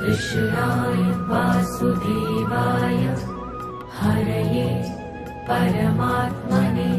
कृष्णाय वासुदेवाय हरये परमात्मने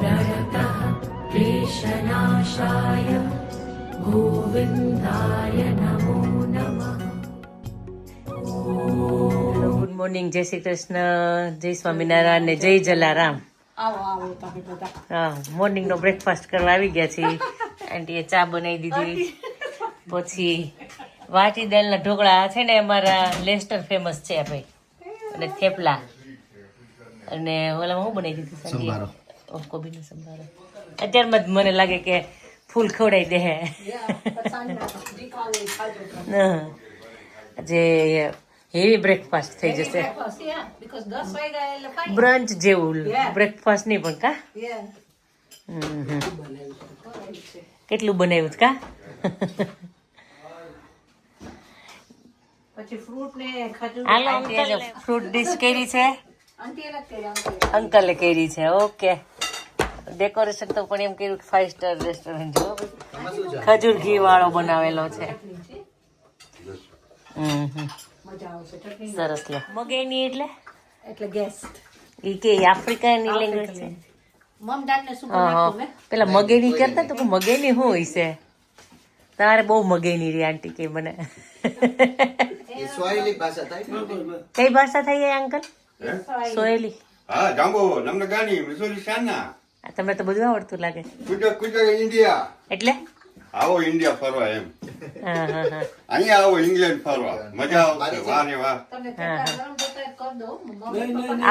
प्रणतः क्लेशनाशाय गोविन्दाय नमो नमः ગુડ મોર્નિંગ જય શ્રી કૃષ્ણ જય સ્વામિનારાયણ ને જય જલારામ આવો આવો તમે બધા હા મોર્નિંગ નો બ્રેકફાસ્ટ કરવા આવી ગયા છીએ આંટીએ ચા બનાવી દીધી પછી વાટી દાળના ઢોકળા છે ને અમારા લેસ્ટર ફેમસ છે ભાઈ. અને થેપલા. અને ઓલામાં હું બનાવી દીધું સંભારો. કોબીનો સંભારો. અત્યારમાં જ મને લાગે કે ફૂલ ખવડાવી દે. જે હેવી બ્રેકફાસ્ટ થઈ જશે. બ્રંચ જેવું બ્રેકફાસ્ટ નહીં પણ કા. કેટલું બનાવ્યું કા? પછી ફ્રૂટ ને ખજૂર હાલો અંકલ ફ્રૂટ ડીશ કરી છે? અંકલે કરી છે ઓકે. ડેકોરેશન તો પણ એમ કર્યું કે ફાઈવ સ્ટાર રેસ્ટોરન્ટ જો ખજૂર ઘી વાળો બનાવેલો છે. સરસ લે મગેની એટલે? એટલે ગેસ્ટ ઈ કે આફ્રિકાની લેંગ્વેજ છે. મમ દાળ ને પેલા મગેની કરતા તો કે મગેની શું હોય છે? તારે બહુ મગેની રી આંટી કે મને. સ્વાહિલી ભાષા થાય કઈ ભાષા થઈ ગઈ અંકલ? સોયેલી. હા જાંબો નમને ગાની મિસોરી શાના આ તમને તો બધું આવડતું લાગે. ગુજરાત ગુજરાત ઇન્ડિયા. એટલે? આવો ઇન્ડિયા ફરવા એમ. હા હા હા. અહીંયા આવો ઇંગ્લેન્ડ ફરવા. મજા આવશે. વાહ ને વાહ.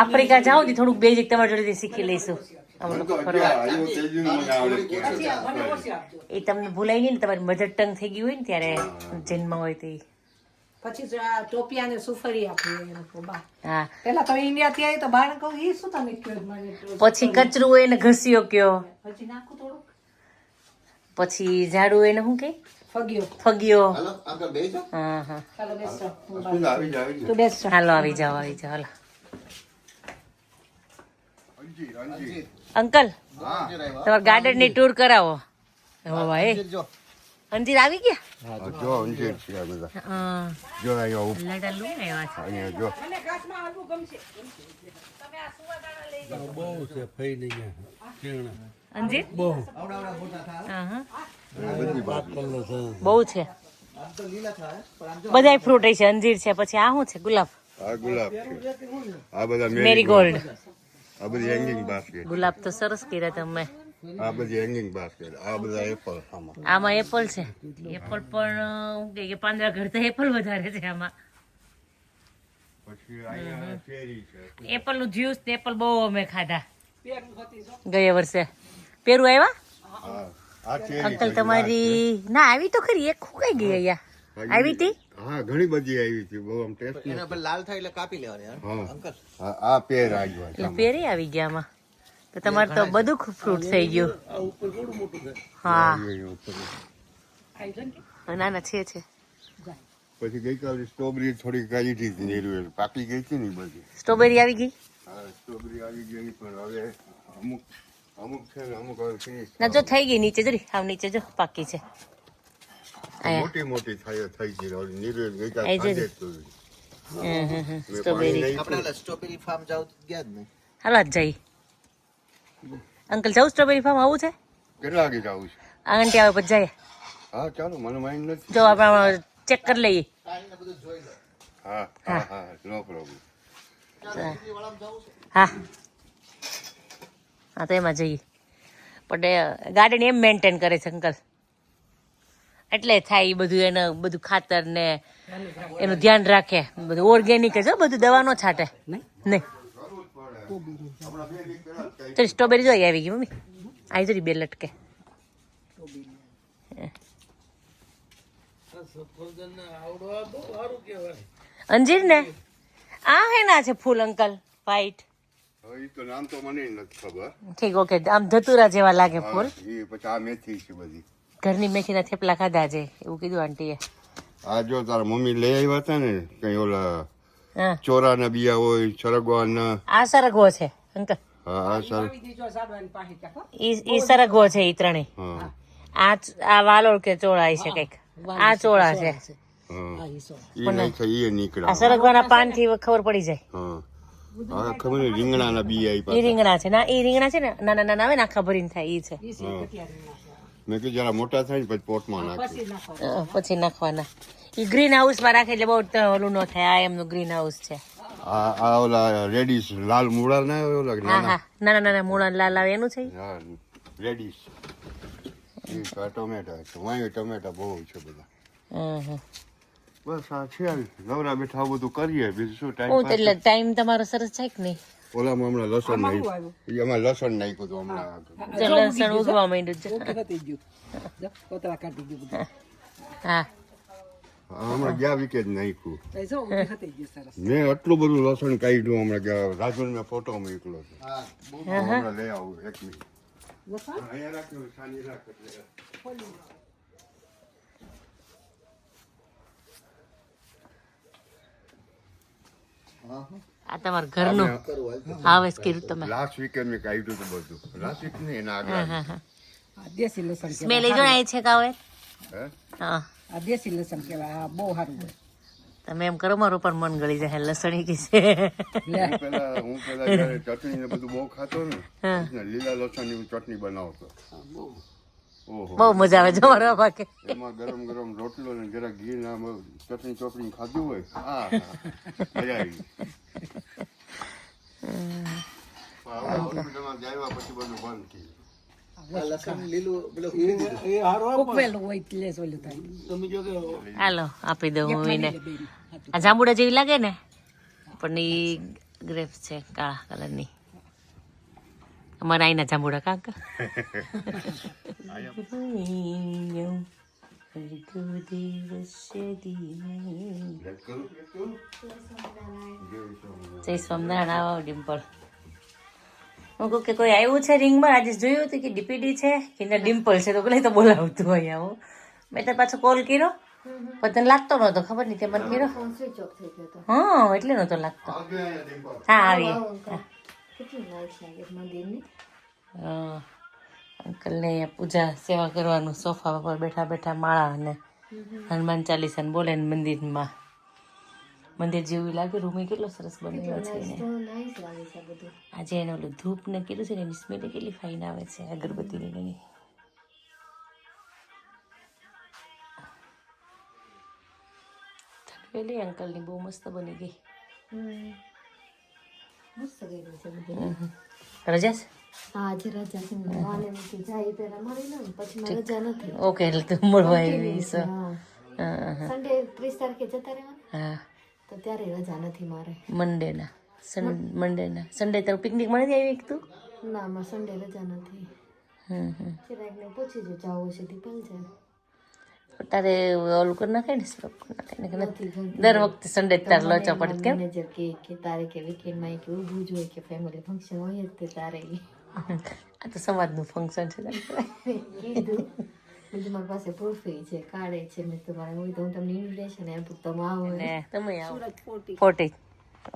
આફ્રિકા જાઓ ને થોડુંક બેઝિક તમારી જોડેથી શીખી લઈશું. એ તમને ભૂલાય નહીં ને તમારી મધર ટંગ થઈ ગયું હોય ને ત્યારે જન્મ હોય તે પછી ટોપિયા ને સુફરી આપી એ લોકો બા. હા. પેલા તમે ઇન્ડિયા થી આવી તો બાળક એ શું તમે કયો પછી કચરું હોય ને ઘસ્યો કયો. પછી નાખું થોડુંક. પછી ઝાડુ હોય ને શું કે? ફગ્યો ફગ્યો જાઓ. હા હા. ચાલો બેસો શું આવી જાય આવી તું બેસજો હાલો આવી જાઓ આવી જાઓ હાલો. અંકલ હા. તમારા ગાર્ડનની ટૂર કરાવો. ભાઈ. અંજીર આવી ગયા? જો. અંજીર છે આ બધા. જો આયો ઉભ- લડા લુ આવ્યા છે. અહીંયા જો. અંજીર આવડા મોટા થાય હા હા. આ બધી બાજુ. બહુ છે. આમ તો લીલા થાય પણ આમ જો. બધાય ફ્રૂટ છે અંજીર છે પછી આ શું છે? ગુલાબ. આ ગુલાબ છે. આ બધા મેરીગોલ્ડ આ બધી હેંગિંગ બાસ્કેટ ગુલાબ તો સરસ કર્યા તમે. આ બધી હેંગિંગ બાસ્કેટ આ બધા એપલ આમાં. આમાં એપલ છે. એપલ પણ હું કે કે પાંદડા કરતા એપલ વધારે છે આમાં. એપલનું જ્યુસ ને એપલ બહુ અમે ખાધા. ગયા વર્ષે. પેરું આવ્યા? હા. આ ચેરી અંકલ તમારી ના આવી તો ખરી એક ખુકાઈ ગઈ અહીંયા. આવી હતી? હા ઘણી બધી આવી હતી બહુ આમ ટેસ્ટ એના પર લાલ થાય એટલે કાપી લેવાની હા. અંકલ? આ આ પેર આવ્યો એટલે પેરી આવી ગયા માં તો તમારે તો બધું ફ્રૂટ થઈ ગયું. હા. ના ના છે છે. પછી ગઈકાલે સ્ટ્રોબેરી થોડી કાઢી હતી નીરવેલ પાકી ગઈ હતી ને બધી. સ્ટ્રોબેરી આવી ગઈ? હા સ્ટ્રોબેરી આવી ગઈ પણ હવે અમુક અમુક છે ને અમુક હવે ફિનિશ ના જો થઈ ગઈ નીચે જરી આવ નીચે જો પાકી છે. મોટી મોટી થાય થઈ ગઈ હવે નીરવેલ ગઈકાલે આઈ જજે. તો. સ્ટ્રોબેરી આપણે સ્ટ્રોબેરી ફાર્મ જાવ ગયા જ નહીં હાલો જઈ અંકલ જાઉં સ્ટ્રોબેરી ફાર્મ આવું છે કેટલા વાગે જાવું છે આંગણટી આવે પછી જઈએ હા ચાલો મને માઇન્ડ નથી જો આપણે ચેક કરી લઈએ હા હા હા નો પ્રોબ્લેમ હા હા તો એમાં જઈએ પણ ગાર્ડન એમ મેન્ટેન કરે છે અંકલ એટલે થાય એ બધું એને બધું ખાતર ને એનું ધ્યાન રાખે. બધું ઓર્ગેનિક જ હો, બધું દવા નો છાંટે. નહીં? ચલ સ્ટ્રોબેરી જોઈ આવી ગઈ મમ્મી? આવી જરી બે લટકે. અંજીર ને આ હેના છે ફૂલ અંકલ? વ્હાઈટ તો નામ તો મને નથી ખબર. ઠીક ઓકે આમ ધતુરા જેવા લાગે ફૂલ. પછી આ મેથી છે બધી. ઘરની મેથીના થેપલા ખાધા છે એવું કીધું આંટીએ. આ જો તારા મમ્મી લઈ આવ્યા હતા ને કઈ ઓલા હા. ચોરાના બિયા હોય સરગવાના. આ સરગવો છે અંકલ હા સર ઈ ઈ સરગવો છે ઈ ત્રણેય. આ આ વાલોળ કે ચોળા છે કંઈક. આ ચોળા છે. આ સરગવાના પાનથી ખબર પડી જાય. રીંગણા છે. ના એ રીંગણા છે ને નાના નાના આવે ને આખા ભરીને થાય એ છે. મેં કીધું જરા મોટા થાય ને પછી પોટમાં નાખી પછી નાખો પછી નાખવાના. એ ગ્રીન હાઉસમાં રાખે એટલે બહુ ઓલું ન થાય. આ એમનું ગ્રીન હાઉસ છે. આ ઓલા રેડીશ લાલ મૂળા ના આવે ઓલા નાના? નાના નાના મૂળા લાલ આવે એનું છે રેડીશ ટમેટા છે. વાંય ટોમેટા બહુ છે બધા. બસ આ છે નવરા બેઠા બધું કરીએ. બીજું શું ટાઈમ એટલે ટાઈમ તમારો સરસ છે કે નહીં? ઓલામાં હમણાં લસણ આમાં નાખ્યું. એમાં લસણ નાખ્યું હતું હમણાં. લસણ ઉગવા માંડ્યું છે. કોતરા કાઢી ગયું હા. હમણાં ગયા વીકે જ નાખ્યું. મેં આટલું બધું લસણ કાઢ્યું હમણાં ગયા રાજુ મેં ફોટો મોકલો છે હમણાં લઈ આવું એક મિનિટ અહીંયા રાખ્યું સાની રાખ એટલે હા હા આ તમારા ઘરનું હાવેસ કર્યું તમે. લાસ્ટ વીકેન્ડ મેં કાઢ્યું હતું બધું. લાસ્ટ વીક ને એના આગળ દેશી લસણ સ્મેલ એ છે કાવે? હે? હા. આ દેશી લસણ કહેવાય આ બહુ સારું હોય. તમે એમ કરો મારું પણ મન ગળી જાય લસણી કી છે. હું પેલા ચટણી ને બધું બહુ ખાતો ને લીલા લસણની ચટણી બનાવતો. બહુ મજા આવે જો મારા એમાં ગરમ ગરમ રોટલો ને જરા ઘી ના આમ ચટણી ચોપડી ખાધું હોય હા મજા આવી હોસ્પિટલમાં જાય પછી બધું બંધ થયું આ લસણ લીલું પેલું ઉડી દીધું. ઉકવેલું હોય એટલે જ ઓલું થાય. હાલો આપી દઉં હું એને. આ જાંબુડા જેવી લાગે ને? પણ ઈ ગ્રેપ છે કાળા કલરની અમારા અહીંના જાંબુડા કાંક. જય સ્વામિનારાયણ. આવો ડિમ્પલ. હું કહું કે કોઈ આવ્યું છે રિંગમાં? આજે જોયું હતું કે ડીપીડી છે કે ના ડિમ્પલ છે તો પેલા તો બોલાવતું હોય આવું. મેં તો પાછો કોલ કર્યો. પણ તને લાગતો નહોતો ખબર નહીં તે મને કર્યો. હા એટલે નહોતો લાગતો. હા. હા અંકલને પૂજા સેવા કરવાનું સોફા પર બેઠા બેઠા માળા અને હનુમાન ચાલીસા બોલે ને મંદિરમાં. મંદિર જેવું લાગે રૂમે કેટલો સરસ બનેલો છે આજે એને ઓલું ધૂપ ને કીધું છે ને એની સ્મેલ કેટલી ફાઇન આવે છે અગરબત્તીની ને એની. અંકલની બહુ મસ્ત બની ગઈ. રજા છે? આજે રજા છે. માને જાય પેલા મળી લો પછી મારે રજા નથી. ઓકે એટલે તું મળવા આવી છો સન્ડે ત્રીસ તારીખે જતા રહેવાના? હા. તો ત્યારે રજા નથી મારે. મંડેના સન મંડેના સન્ડે તારું પિકનિક મળી આવી એક તું? ના મારે સન્ડે રજા નથી. હમ હમ. પૂછી જો જાવું છે દીપલ છે તારે ઓલું કરી નાખે ને સ્ક્રબ કરી નાખે ને દર વખતે સન્ડે તારે લોચા પડે કેમ મેનેજર કે કે તારે કે વીકેન્ડમાં કે ઊભું જ હોય કે ફેમિલી ફંક્શન હોય જ તે તારે. આ તો સમાજનું ફંક્શન છે. કીધું બીજું મારી પાસે પ્રૂફ છે કાર્ડ છે મેં તમારે હોય તો હું તમને ઇન્વિટેશન આપું તમે આવો ને તમે આવો ફોર્ટી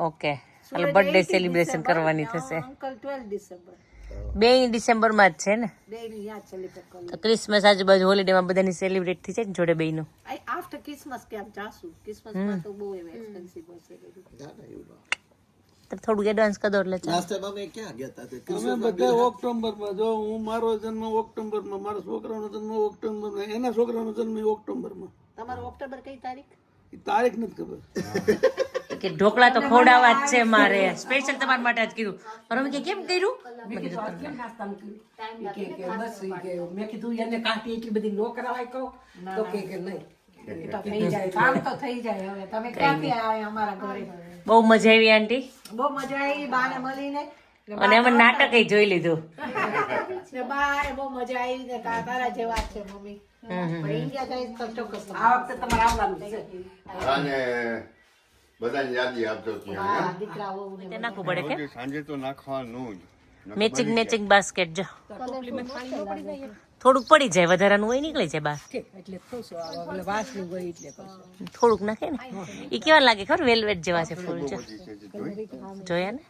ઓકે એટલે બર્થડે સેલિબ્રેશન કરવાની થશે અંકલ ટ્વેલ્થ ડિસેમ્બર બે ડિસેમ્બરમાં જ છે ને? તો ક્રિસમસ આજુબાજુ હોલિડેમાં બધાની સેલિબ્રેટ થઈ જાય ને જોડે બેયનું? આફ્ટર ક્રિસમસ ક્યાં જાશું? ક્રિસમસમાં તો બહુ એક્સપેન્સિવ હશે થોડુંક એડવાન્સ કરી એટલે ચાલે. Last અમે ક્યાં ગયા હતા? અમે બધા ઓક્ટોબરમાં જો હું મારો જન્મ ઓક્ટોબરમાં મારા છોકરાનો જન્મ ઓક્ટોબરમાં એના છોકરાનો જન્મ ઓક્ટોબરમાં. તમારો ઓક્ટોબર કઈ તારીખ? તારીખ નથી ખબર. કે ઢોકળા તો ખવડાવવા જ છે મારે. સ્પેશિયલ તમારા માટે જ કીધું. પણ અમે કે કેમ કર્યું? મેં કીધું કેમ? કે કે બસ કે મેં કીધું એને કાંટી એટલી બધી નો કરાવાય કહો. તો કે કે નહીં. તો થઈ જાય કામ તો થઈ જાય હવે. તમે ક્યાંથી આવ્યા અમારા ઘરે? બહુ મજા આવી આંટી. બહુ મજા આવી બાને મળીને. અને અમે નાટક જોઈ લીધું. બાય બહુ મજા આવી ને તારા જેવા છે મમ્મી. પણ ઇન્ડિયા જાય તો ચોક્કસ આ વખતે તમારે આવવાનું છે. અને બધાની યાદી આપજો ત્યાં દીકરા વહુ ને તે નાખવું પડે કે? હે? સાંજે તો નાખવાનું જ. મેચિંગ મેચિંગ બાસ્કેટ જો. થોડુંક પડી જાય વધારાનું હોય નીકળી જાય બહાર ઠીક એટલે ખુશ આવે એટલે વાસનું ગઈ એટલે ખુશ થોડુંક નાખે ને. એ કેવા લાગે ખબર? વેલવેટ જેવા છે ફૂલ જો. જોયા ને?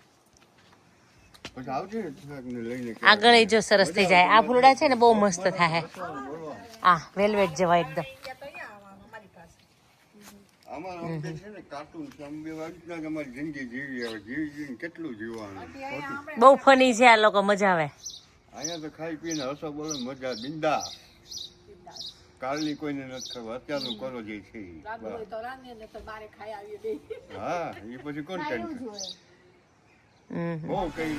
પછી આવજે ને થોડાકને લઈને કે આગળ ય જો સરસ થઈ જાય. આ ફૂલડા છે ને બહુ મસ્ત થાય. આ વેલવેટ જેવા એકદમ. અમારા વખતે છે ને કાર્ટૂન છે. અમે અમારી જિંદગી જીવી. હવે જીવી જીવીને કેટલું જીવવાનું? બહુ ફની છે આ લોકો મજા આવે. અહીંયા તો ખાઈ પીને હસો બોલો મજા બિંદા કાલની કોઈને નથી ખબર અત્યારનું કરો જે છે હા એ પછી કોણ ટેન્શન હમ બહુ કઈ